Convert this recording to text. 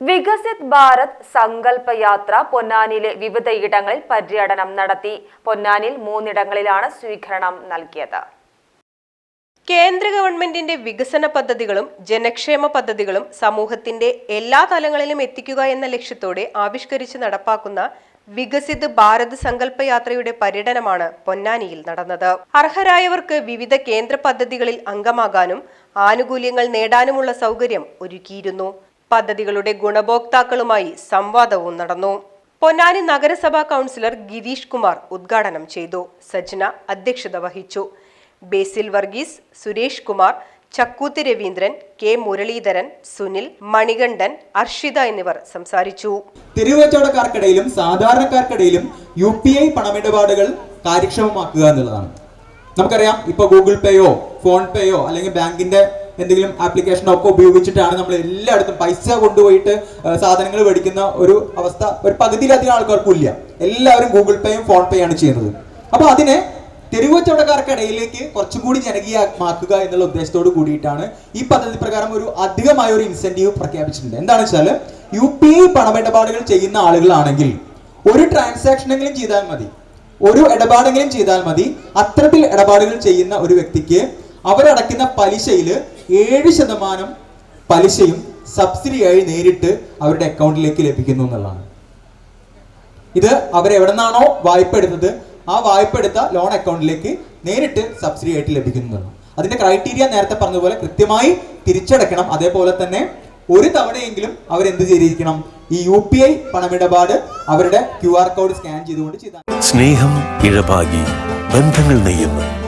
വികസിത് ഭാരത് സങ്കല്പ യാത്ര പൊന്നാനിയിലെ വിവിധയിടങ്ങളിൽ പര്യടനം നടത്തി. പൊന്നാനിൽ മൂന്നിടങ്ങളിലാണ് സ്വീകരണം നൽകിയത്. കേന്ദ്ര ഗവൺമെന്റിന്റെ വികസന പദ്ധതികളും ജനക്ഷേമ പദ്ധതികളും സമൂഹത്തിന്റെ എല്ലാ തലങ്ങളിലും എത്തിക്കുക എന്ന ലക്ഷ്യത്തോടെ ആവിഷ്കരിച്ച് നടപ്പാക്കുന്ന വികസിത് ഭാരത് സങ്കല്പ യാത്രയുടെ പര്യടനമാണ് പൊന്നാനിയിൽ നടന്നത്. അർഹരായവർക്ക് വിവിധ കേന്ദ്ര പദ്ധതികളിൽ അംഗമാകാനും ആനുകൂല്യങ്ങൾ നേടാനുമുള്ള സൗകര്യം ഒരുക്കിയിരുന്നു. പദ്ധതികളുടെ ഗുണഭോക്താക്കളുമായി സംവാദവും നടന്നു. പൊന്നാനി നഗരസഭാ കൗൺസിലർ ഗിരീഷ് കുമാർ ഉദ്ഘാടനം ചെയ്തു. സജ്ന അധ്യക്ഷത വഹിച്ചു. ബേസിൽ വർഗീസ് സുരേഷ് കുമാർ ചക്കൂത്തി രവീന്ദ്രൻ കെ മുരളീധരൻ സുനിൽ മണികണ്ഠൻ അർഷിത എന്നിവർ സംസാരിച്ചു. തെരുവച്ചവടക്കാർക്കിടയിലും സാധാരണക്കാർക്കിടയിലും യു പി ഐ പണമിടപാടുകൾ കാര്യക്ഷമമാക്കുക എന്നുള്ളതാണ്. നമുക്കറിയാം ഇപ്പൊ ഗൂഗിൾ പേയോ ഫോൺ പേയോ അല്ലെങ്കിൽ ബാങ്കിന്റെ എന്തെങ്കിലും ആപ്ലിക്കേഷനോ ഒക്കെ ഉപയോഗിച്ചിട്ടാണ് നമ്മൾ എല്ലായിടത്തും പൈസ കൊണ്ടുപോയിട്ട് സാധനങ്ങൾ മേടിക്കുന്ന ഒരു അവസ്ഥ ഒരു പകുതിയിലധികം ആൾക്കാർക്കും ഇല്ല എല്ലാവരും ഗൂഗിൾ പേയും ഫോൺ പേ ആണ് ചെയ്യുന്നത്. അപ്പൊ അതിനെ തെരുവച്ചവടക്കാർക്കിടയിലേക്ക് കുറച്ചും കൂടി ജനകീയമാക്കുക എന്നുള്ള ഉദ്ദേശത്തോട് കൂടിയിട്ടാണ് ഈ പദ്ധതി പ്രകാരം ഒരു അധികമായ ഒരു ഇൻസെന്റീവ് പ്രഖ്യാപിച്ചിട്ടുണ്ട്. എന്താണ് വെച്ചാൽ യു പി ഐ പണമിടപാടുകൾ ചെയ്യുന്ന ആളുകളാണെങ്കിൽ ഒരു ട്രാൻസാക്ഷനെങ്കിലും ചെയ്താൽ മതി. ഒരു ഇടപാടെങ്കിലും ചെയ്താൽ മതി. അത്തരത്തിൽ ഇടപാടുകൾ ചെയ്യുന്ന ഒരു വ്യക്തിക്ക് അവരടയ്ക്കുന്ന പലിശയിൽ ഏഴ് ശതമാനം പലിശയും സബ്സിഡിയായി നേരിട്ട് അവരുടെ അക്കൗണ്ടിലേക്ക് ലഭിക്കുന്നു എന്നുള്ളതാണ്. ഇത് അവരെവിടെ നിന്നാണോ വായ്പ എടുത്തത് ആ വായ്പ എടുത്ത ലോൺ അക്കൗണ്ടിലേക്ക് നേരിട്ട് സബ്സിഡി ആയിട്ട് ലഭിക്കുന്നതാണ് അതിന്റെ ക്രൈറ്റീരിയ നേരത്തെ പറഞ്ഞതുപോലെ കൃത്യമായി തിരിച്ചടക്കണം അതേപോലെ തന്നെ ഒരു തവണയെങ്കിലും അവരെന്ത് ചെയ്തിരിക്കണം? ഈ യു പി ഐ പണമിടപാട് അവരുടെ ക്യു ആർ കോഡ് സ്കാൻ ചെയ്തുകൊണ്ട് ചെയ്താൽ സ്നേഹം ഇഴപാകി ബന്ധങ്ങൾ നെയ്യുന്നു.